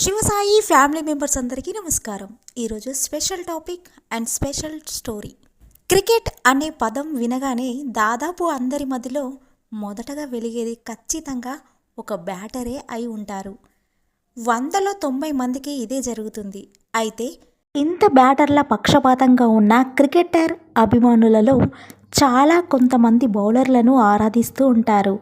Shivasai family members అందరికీ నమస్కారం. ఈరోజు special topic and special story. Cricket అనే పదం వినగానే దాదాపు అందరి మధ్యలో మొదటగా వెలిగేది ఖచ్చితంగా ఒక బ్యాటరే అయి ఉంటారు. వందలో తొంభై మందికి ఇదే జరుగుతుంది. అయితే ఇంత బ్యాటర్ల పక్షపాతంగా ఉన్న క్రికెటర్ అభిమానులలో చాలా కొంతమంది బౌలర్లను ఆరాధిస్తూ ఉంటారు.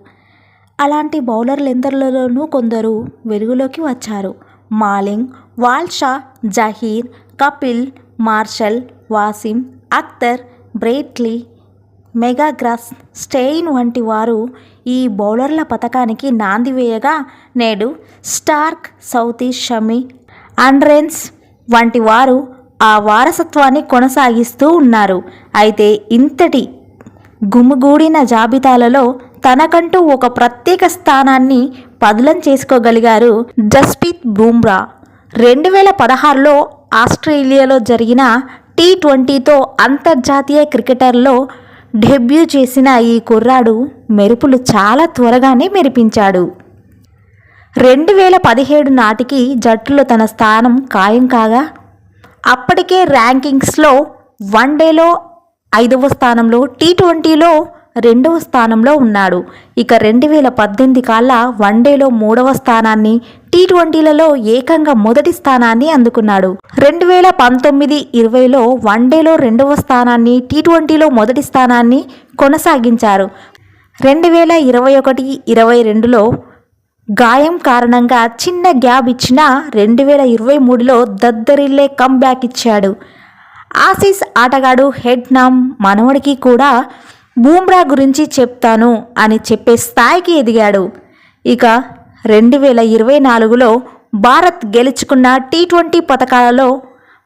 అలాంటి బౌలర్లెందరిలోనూ కొందరు వెలుగులోకి వచ్చారు. Malinga Walsh Zaheer Kapil Marshall Wasim Akhtar Brett Lee McGrath Steyn వంటి వారు ఈ బౌలర్ల పథకానికి నాంది వేయగా నేడు స్టార్క్ సౌతీష్ షమి అండ్రెన్స్ వంటి వారు ఆ వారసత్వాన్ని కొనసాగిస్తూ ఉన్నారు. అయితే ఇంతటి గుమిగూడిన జాబితాలలో తనకంటూ ఒక ప్రత్యేక స్థానాన్ని పదులం చేసుకోగలిగారు జస్ప్రీత్ బూమ్రా. రెండు వేల పదహారులో ఆస్ట్రేలియాలో జరిగిన టీ ట్వంటీతో అంతర్జాతీయ క్రికెటర్లో డెబ్యూ చేసిన ఈ కుర్రాడు మెరుపులు చాలా త్వరగానే మెరిపించాడు. రెండు వేల పదిహేడు నాటికి జట్టులో తన స్థానం ఖాయం కాగా అప్పటికే ర్యాంకింగ్స్లో వన్డేలో ఐదవ స్థానంలో టీ ట్వంటీలో రెండవ స్థానంలో ఉన్నాడు. ఇక రెండు వేల పద్దెనిమిది కల్లా వన్డేలో మూడవ స్థానాన్ని టీ ట్వంటీలలో ఏకంగా మొదటి స్థానాన్ని అందుకున్నాడు. రెండు వేల పంతొమ్మిది ఇరవైలో వన్డేలో రెండవ స్థానాన్ని టీ ట్వంటీలో మొదటి స్థానాన్ని కొనసాగించారు. రెండు వేల ఇరవై ఒకటి ఇరవై రెండులో గాయం కారణంగా చిన్న గ్యాప్ ఇచ్చిన రెండు వేల ఇరవై మూడులో దద్దరిల్లే కంబ్యాక్ ఇచ్చాడు. ఆసీస్ ఆటగాడు హెడ్ నామ్ మనవడికి కూడా బూమ్రా గురించి చెప్తాను అని చెప్పే స్థాయికి ఎదిగాడు. ఇక రెండు వేల ఇరవై నాలుగులో భారత్ గెలుచుకున్న టీ ట్వంటీ పథకాలలో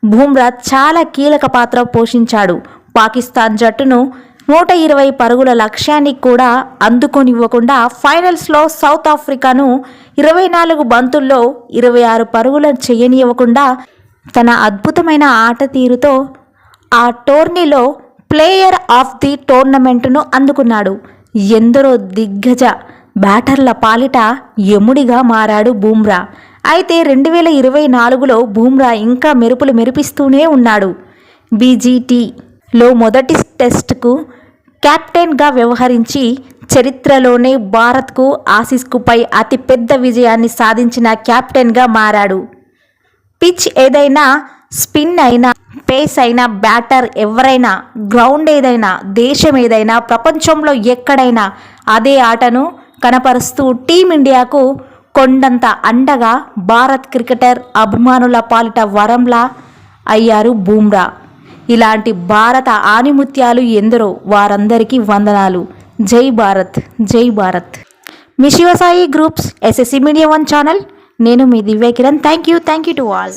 బూమ్రా చాలా కీలక పాత్ర పోషించాడు. పాకిస్తాన్ జట్టును నూట ఇరవై పరుగుల లక్ష్యాన్ని కూడా అందుకొనివ్వకుండా ఫైనల్స్లో సౌత్ ఆఫ్రికాను ఇరవై నాలుగు బంతుల్లో ఇరవై ఆరు పరుగులు చేయనివ్వకుండా తన అద్భుతమైన ఆట తీరుతో ఆ టోర్నీలో ప్లేయర్ ఆఫ్ ది టోర్నమెంట్ను అందుకున్నాడు. ఎందరో దిగ్గజ బ్యాటర్ల పాలిట యముడిగా మారాడు బూమ్రా. అయితే రెండు వేల ఇరవై నాలుగులో బూమ్రా ఇంకా మెరుపులు మెరిపిస్తూనే ఉన్నాడు. బీజీటీలో మొదటి టెస్టుకు కెప్టెన్గా వ్యవహరించి చరిత్రలోనే భారత్కు ఆసీస్కుపై అతిపెద్ద విజయాన్ని సాధించిన కెప్టెన్గా మారాడు. పిచ్ ఏదైనా స్పిన్ అయినా పేస్ అయినా బ్యాటర్ ఎవరైనా గ్రౌండ్ ఏదైనా దేశం ఏదైనా ప్రపంచంలో ఎక్కడైనా అదే ఆటను కనపరుస్తూ టీమిండియాకు కొండంత అండగా భారత్ క్రికెటర్ అభిమానుల పాలిట వరంలా అయ్యారు బూమ్రా. ఇలాంటి భారత ఆనిముత్యాలు ఎందరో వారందరికీ వందనాలు. జై భారత్ జై భారత్. మీ Shivasai groups SSC media one channel. నేను మీ Divya Kiran. Thank you thank you to all.